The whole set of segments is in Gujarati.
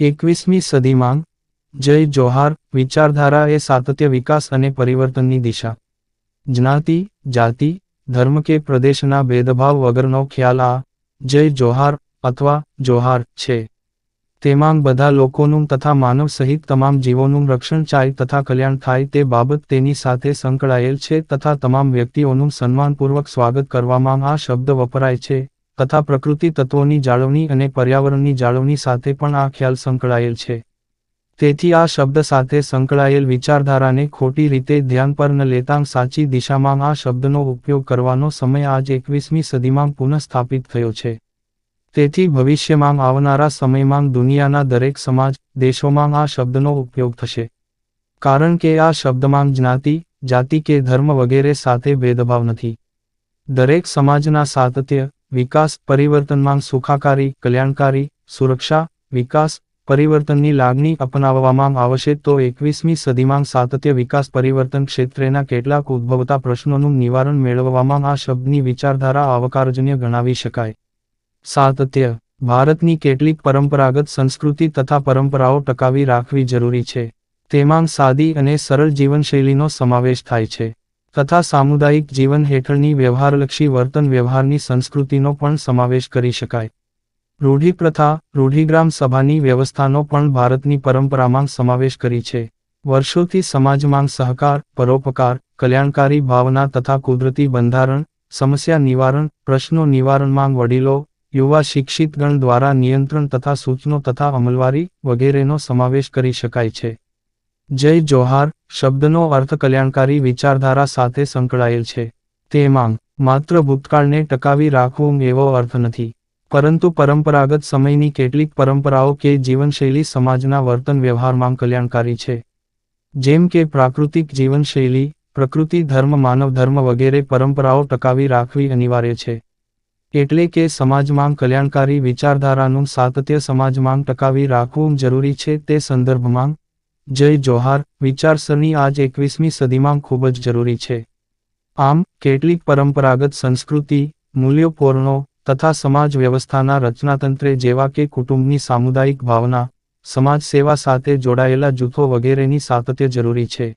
એકવીસમી સદીમાં, જય જોહાર, વિચારધારા એ સાતત્ય વિકાસ અને પરિવર્તનની દિશા. જ્ઞાતિ, જાતિ, ધર્મ કે પ્રદેશના ભેદભાવ વગરનો ખ્યાલ આ, જય જોહાર, અથવા જોહાર, છે. તેમાં બધા લોકોનું તથા માનવ સહિત તમામ જીવોનું રક્ષણ ચાય તથા કલ્યાણ થાય તે બાબત તેની સાથે સંકળાયેલ છે તથા તમામ વ્યક્તિઓનું સન્માનપૂર્વક સ્વાગત કરવામાં આ શબ્દ વપરાય છે. તથા પ્રકૃતિ તત્વોની જાળવણી અને પર્યાવરણની જાળવણી સાથે પણ આ ખ્યાલ સંકળાયેલ છે. તેથી આ શબ્દ સાથે સંકળાયેલ વિચારધારાને ખોટી રીતે ધ્યાન પર ન લેતાં સાચી દિશામાં આ શબ્દનો ઉપયોગ કરવાનો સમય આજ એકવીસમી સદીમાં પુનઃસ્થાપિત થયો છે. તેથી ભવિષ્યમાં આવનારા સમયમાં દુનિયાના દરેક સમાજ, દેશોમાં આ શબ્દનો ઉપયોગ થશે. કારણ કે આ શબ્દમાં જ્ઞાતિ, જાતિ કે ધર્મ વગેરે સાથે ભેદભાવ નથી. દરેક સમાજના સાતત્ય વિકાસ, પરિવર્તનમાં સુખાકારી, કલ્યાણકારી, સુરક્ષા, વિકાસ, પરિવર્તનની લાગણી અપનાવવામાં આવશે તો એકવીસમી સદીમાં સાતત્ય વિકાસ પરિવર્તન ક્ષેત્રેના કેટલાક ઉદ્ભવતા પ્રશ્નોનું નિવારણ મેળવવામાં આ શબ્દની વિચારધારા આવકારજન્ય ગણાવી શકાય. સાતત્ય. ભારતની કેટલીક પરંપરાગત સંસ્કૃતિ તથા પરંપરાઓ ટકાવી રાખવી જરૂરી છે. તેમાં સાદી અને સરળ જીવનશૈલીનો સમાવેશ થાય છે. તથા સામુદાયિક જીવન હેઠળની વ્યવહારલક્ષી વર્તન વ્યવહારની સંસ્કૃતિનો પણ સમાવેશ કરી શકાય. રૂઢિ પ્રથા, રૂઢિગ્રામ સભાની વ્યવસ્થાનો પણ ભારતની પરંપરામાં સમાવેશ કરી છે. વર્ષોથી સમાજમાં સહકાર, પરોપકાર, કલ્યાણકારી ભાવના તથા કુદરતી બંધારણ, સમસ્યા નિવારણ, પ્રશ્નો નિવારણમાં વડીલો, યુવા શિક્ષિતગણ દ્વારા નિયંત્રણ તથા સૂચનો તથા અમલવારી વગેરેનો સમાવેશ કરી શકાય છે. જય જોહાર. શબ્દનો અર્થ કલ્યાણકારી વિચારધારા સાથે સંકળાયેલ છે. તે માંગ, માત્ર ભૂતકાળને ટકાવી રાખવું એવો અર્થ નથી. પરંતુ પરંપરાગત સમયની કેટલીક પરંપરાઓ કે જીવનશૈલી સમાજના વર્તન વ્યવહારમાં કલ્યાણકારી છે. જેમ કે પ્રાકૃતિક જીવનશૈલી, પ્રકૃતિ ધર્મ, માનવ ધર્મ વગેરે પરંપરાઓ ટકાવી રાખવી અનિવાર્ય છે. એટલે કે સમાજમાં કલ્યાણકારી વિચારધારાનું સાતત્ય સમાજમાં ટકાવી રાખવું જરૂરી છે તે સંદર્ભમાં જય જોહાર વિચારસરણી આજ એકવીસમી સદીમાં ખૂબ જ જરૂરી છે. આમ, કેટલીક પરંપરાગત સંસ્કૃતિ મૂલ્યો પૂર્ણો તથા સમાજ વ્યવસ્થાના રચનાતંત્રે જેવા કે કુટુંબની સામુદાયિક ભાવના, સમાજ સેવા સાથે જોડાયેલા જૂથો વગેરેની સાતત્ય જરૂરી છે.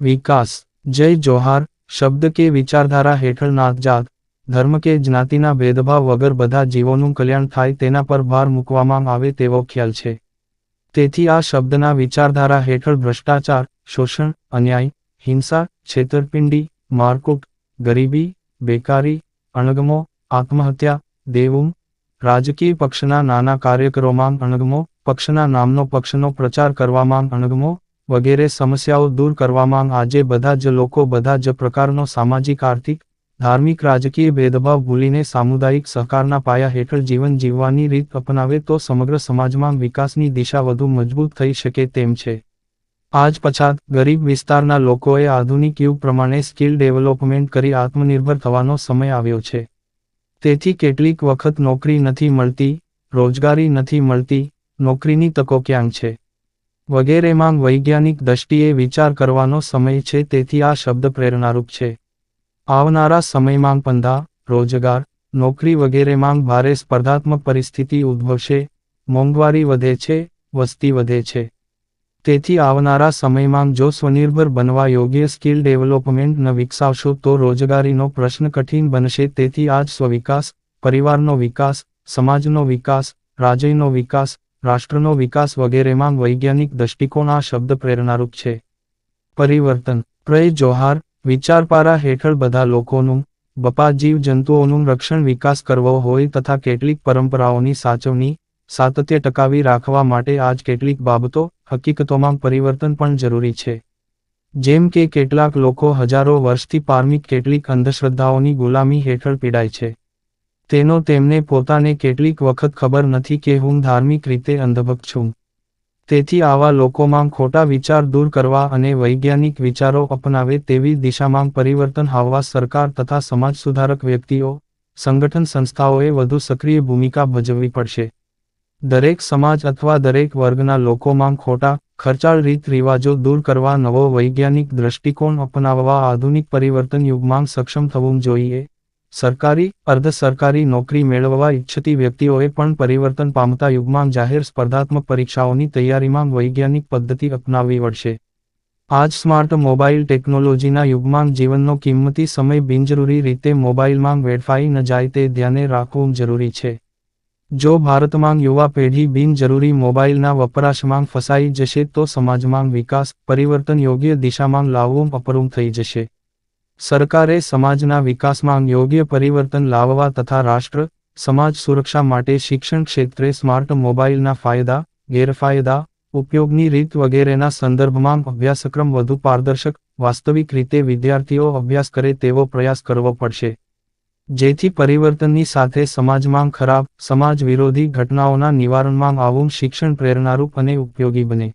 વિકાસ, જય જોહાર, શબ્દ કે વિચારધારા હેઠળ નાતજાત ધર્મ કે જ્ઞાતિના ભેદભાવ વગર બધા જીવોનું કલ્યાણ થાય તેના પર ભાર મૂકવામાં આવે તેવો ખ્યાલ છે. તેથી આ શબ્દના વિચારધારા હેઠળ ભ્રષ્ટાચાર, શોષણ, અન્યાય, હિંસા, છેતરપિંડી, મારકુટ, ગરીબી, બેકારી, અણગમો, આત્મહત્યા દેવું રાજકીય પક્ષના નાના કાર્યક્રમોમાં અણગમો, પક્ષના નામનો પક્ષનો પ્રચાર કરવામાં અણગમો વગેરે સમસ્યાઓ દૂર કરવામાં આજે બધા જ લોકો બધા જ પ્રકારનો સામાજિક, આર્થિક ધાર્મિક રાજકીય ભેદભાવ ભૂલીને સામુદાયિક સહકારના પાયા હેઠળ જીવન જીવવાની રીત અપનાવે તો સમગ્ર સમાજમાં વિકાસની દિશા વધુ મજબૂત થઈ શકે તેમ છે. આજ પછાત ગરીબ વિસ્તારના લોકોએ આધુનિક યુગ પ્રમાણે સ્કિલ ડેવલપમેન્ટ કરી આત્મનિર્ભર થવાનો સમય આવ્યો છે. તેથી કેટલીક વખત નોકરી નથી મળતી, રોજગારી નથી મળતી, નોકરીની તકો ક્યાંક છે? વગેરેમાં વૈજ્ઞાનિક દ્રષ્ટિએ વિચાર કરવાનો સમય છે તેથી આ શબ્દ પ્રેરણારૂપ છે. આવનારા સમયમાં પંધા રોજગાર, નોકરી વગેરેમાં ભારે સ્પર્ધાત્મક પરિસ્થિતિ ઉદ્ભવશે, મોંઘવારી વધે છે, વસ્તી વધે છે. તેથી આવનારા સમયમાં જો સ્વનિર્ભર બનવા યોગ્ય સ્કિલ ડેવલપમેન્ટ ન વિકસાવશો તો રોજગારીનો પ્રશ્ન કઠિન બનશે. તેથી આજ સ્વવિકાસ, પરિવારનો વિકાસ, સમાજનો વિકાસ, રાજ્યનો વિકાસ, રાષ્ટ્રનો વિકાસ વગેરેમાં વૈજ્ઞાનિક દ્રષ્ટિકોણ આ શબ્દ પ્રેરણારૂપ છે. પરિવર્તન. પ્રય. જોહાર વિચારપારા હેઠળ બધા લોકોનું, બપા જીવજંતુઓનું રક્ષણ વિકાસ કરવો હોય તથા કેટલીક પરંપરાઓની સાચવણી, સાતત્ય ટકાવી રાખવા માટે આજ કેટલીક બાબતો હકીકતોમાં પરિવર્તન પણ જરૂરી છે. જેમ કે કેટલાક લોકો હજારો વર્ષથી પારમિક કેટલીક અંધશ્રદ્ધાઓની ગુલામી હેઠળ પીડાય છે. તેનો તેમને પોતાને કેટલીક વખત ખબર નથી કે હું ધાર્મિક રીતે અંધભક્ત છું. તેથી આવા લોકોમાં ખોટા વિચાર દૂર કરવા અને વૈજ્ઞાનિક વિચારો અપનાવે તેવી દિશામાં પરિવર્તન આવવા સરકાર તથા સમાજ સુધારક વ્યક્તિઓ, સંગઠન સંસ્થાઓએ વધુ સક્રિય ભૂમિકા ભજવવી પડશે. દરેક સમાજ અથવા દરેક વર્ગના લોકોમાં ખોટા, ખર્ચાળ રીત રિવાજો દૂર કરવા નવો વૈજ્ઞાનિક દ્રષ્ટિકોણ અપનાવવા આધુનિક પરિવર્તન યુગમાં સક્ષમ થવું જોઈએ. સરકારી, અર્ધ સરકારી નોકરી મેળવવા ઈચ્છતી વ્યક્તિઓએ પણ પરિવર્તન પામતા યુગમાં જાહેર સ્પર્ધાત્મક પરીક્ષાઓની તૈયારીમાં વૈજ્ઞાનિક પદ્ધતિ અપનાવવી પડશે આજ સ્માર્ટ મોબાઈલ ટેકનોલોજીના યુગમાં જીવનનો કિંમતી સમય બિનજરૂરી રીતે મોબાઈલમાં વેડફાઈ ન જાય તે ધ્યાને રાખવું જરૂરી છે. જો ભારતમાં યુવા પેઢી બિનજરૂરી મોબાઈલના વપરાશમાં ફસાઈ જશે તો સમાજમાં વિકાસ, પરિવર્તન યોગ્ય દિશામાં લાવવું અપરૂમ થઈ જશે. સરકારે સમાજના વિકાસમાં યોગ્ય પરિવર્તન લાવવા તથા રાષ્ટ્ર, સમાજ સુરક્ષા માટે શિક્ષણ ક્ષેત્રે સ્માર્ટ મોબાઈલના ફાયદા, ગેરફાયદા, ઉપયોગની રીત વગેરેના સંદર્ભમાં અભ્યાસક્રમ વધુ પારદર્શક, વાસ્તવિક રીતે વિદ્યાર્થીઓ અભ્યાસ કરે તેવો પ્રયાસ કરવો પડશે. જેથી પરિવર્તનની સાથે સમાજમાં ખરાબ, સમાજ વિરોધી ઘટનાઓના નિવારણમાં આવું શિક્ષણ પ્રેરણારૂપ અને ઉપયોગી બને.